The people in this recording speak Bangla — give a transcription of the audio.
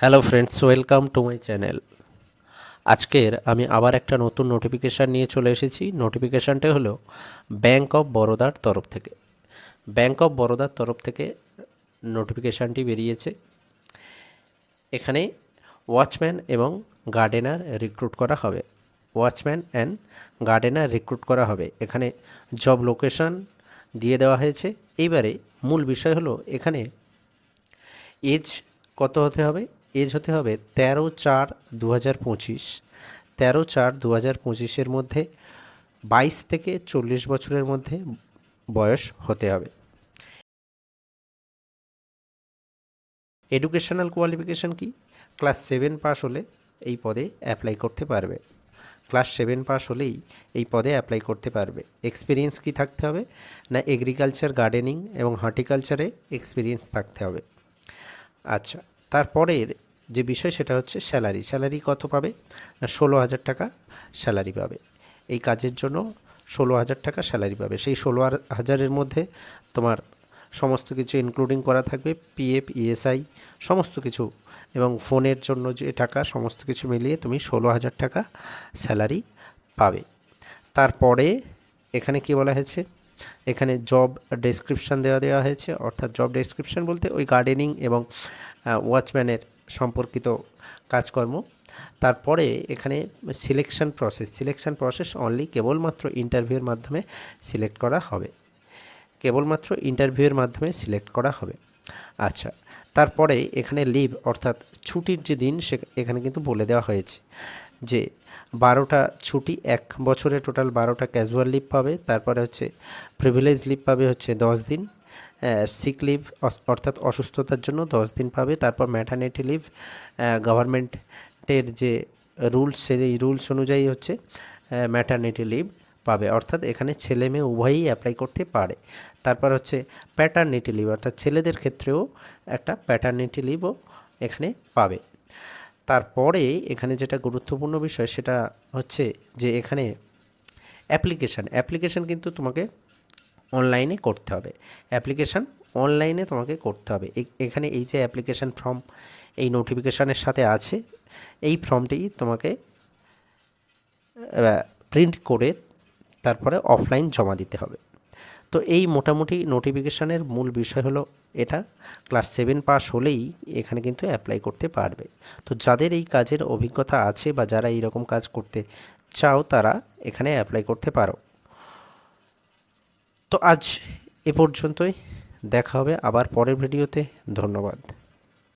Hello friends welcome to my channel আজকের আমি আবার একটা নতুন নোটিফিকেশান নিয়ে চলে এসেছি। নোটিফিকেশানটা হলো ব্যাংক অফ বরোদার তরফ থেকে। ব্যাংক অফ বরোদার তরফ থেকে নোটিফিকেশানটি বেরিয়েছে। এখানে ওয়াচম্যান এবং গার্ডেনার রিক্রুট করা হবে। ওয়াচম্যান অ্যান্ড গার্ডেনার রিক্রুট করা হবে। এখানে জব লোকেশন দিয়ে দেওয়া হয়েছে। এইবারে মূল বিষয় হলো এখানে এজ কত হতে হবে? এজ হতে হবে তেরো চার দু হাজার পঁচিশ। তেরো চার দু হাজার পঁচিশের মধ্যে বাইশ থেকে চল্লিশ বছরের মধ্যে বয়স হতে হবে। এডুকেশনাল কোয়ালিফিকেশান কি? ক্লাস সেভেন পাস হলে এই পদে অ্যাপ্লাই করতে পারবে। ক্লাস সেভেন পাস হলেই এই পদে অ্যাপ্লাই করতে পারবে। এক্সপিরিয়েন্স কি থাকতে হবে? না এগ্রিকালচার গার্ডেনিং এবং হর্টিকালচারে এক্সপিরিয়েন্স থাকতে হবে। আচ্ছা তারপরের যে বিষয় সেটা হচ্ছে স্যালারি। স্যালারি কত পাবে? না, ষোলো হাজার টাকা স্যালারি পাবে। এই কাজের জন্য ষোলো হাজার টাকা স্যালারি পাবে। সেই ষোলো হাজারের মধ্যে তোমার সমস্ত কিছু ইনক্লুডিং করা থাকবে পিএফ ইএসআই সমস্ত কিছু। এবং ফোনের জন্য যে টাকা, সমস্ত কিছু মিলিয়ে তুমি ষোলো হাজার টাকা স্যালারি পাবে। তারপরে এখানে কি বলা হয়েছে? এখানে জব ডেসক্রিপশান দেওয়া দেওয়া হয়েছে। অর্থাৎ জব ডেসক্রিপশান বলতে ওই গার্ডেনিং এবং ওয়াচম্যানের সম্পর্কিত কাজকর্ম। তারপরে এখানে selection process selection process only কেবলমাত্র ইন্টারভিউয়ের মাধ্যমে সিলেক্ট করা হবে। কেবলমাত্র ইন্টারভিউয়ের মাধ্যমে সিলেক্ট করা হবে। আচ্ছা তারপরে এখানে লিভ অর্থাৎ ছুটির যে দিন, সে এখানে কিন্তু বলে দেওয়া হয়েছে যে বারোটা ছুটি, এক বছরে টোটাল বারোটা ক্যাজুয়াল লিভ পাবে। তারপরে হচ্ছে প্রিভিলেজ লিভ পাবে হচ্ছে দশ দিন। সিক লিভ অর্থাৎ অসুস্থতার জন্য দশ দিন পাবে। তারপর ম্যাটার্নিটি লিভ গভর্নমেন্টের যে রুলস সেই রুলস অনুযায়ী হচ্ছে ম্যাটার্নিটি লিভ পাবে। অর্থাৎ এখানে ছেলে মেয়ে উভয়ই অ্যাপ্লাই করতে পারে। তারপর হচ্ছে প্যাটার্নিটি লিভ অর্থাৎ ছেলেদের ক্ষেত্রেও একটা প্যাটার্নিটি লিভও এখানে পাবে। তারপরে এখানে যেটা গুরুত্বপূর্ণ বিষয়, সেটা হচ্ছে যে এখানে অ্যাপ্লিকেশান অ্যাপ্লিকেশান কিন্তু তোমাকে অনলাইনে করতে হবে। অ্যাপ্লিকেশান অনলাইনে তোমাকে করতে হবে। এখানে এই যে অ্যাপ্লিকেশান ফর্ম এই নোটিফিকেশানের সাথে আছে, এই ফর্মটি তোমাকে প্রিন্ট করে তারপরে অফলাইন জমা দিতে হবে। তো এই মোটামুটি নোটিফিকেশানের মূল বিষয় হলো এটা। ক্লাস সেভেন পাস হলেই এখানে কিন্তু অ্যাপ্লাই করতে পারবে। তো যাদের এই কাজের অভিজ্ঞতা আছে বা যারা এই রকম কাজ করতে চাও, তারা এখানে অ্যাপ্লাই করতে পারো। তো আজ এ পর্যন্তই। দেখা হবে আবার পরের ভিডিওতে। ধন্যবাদ।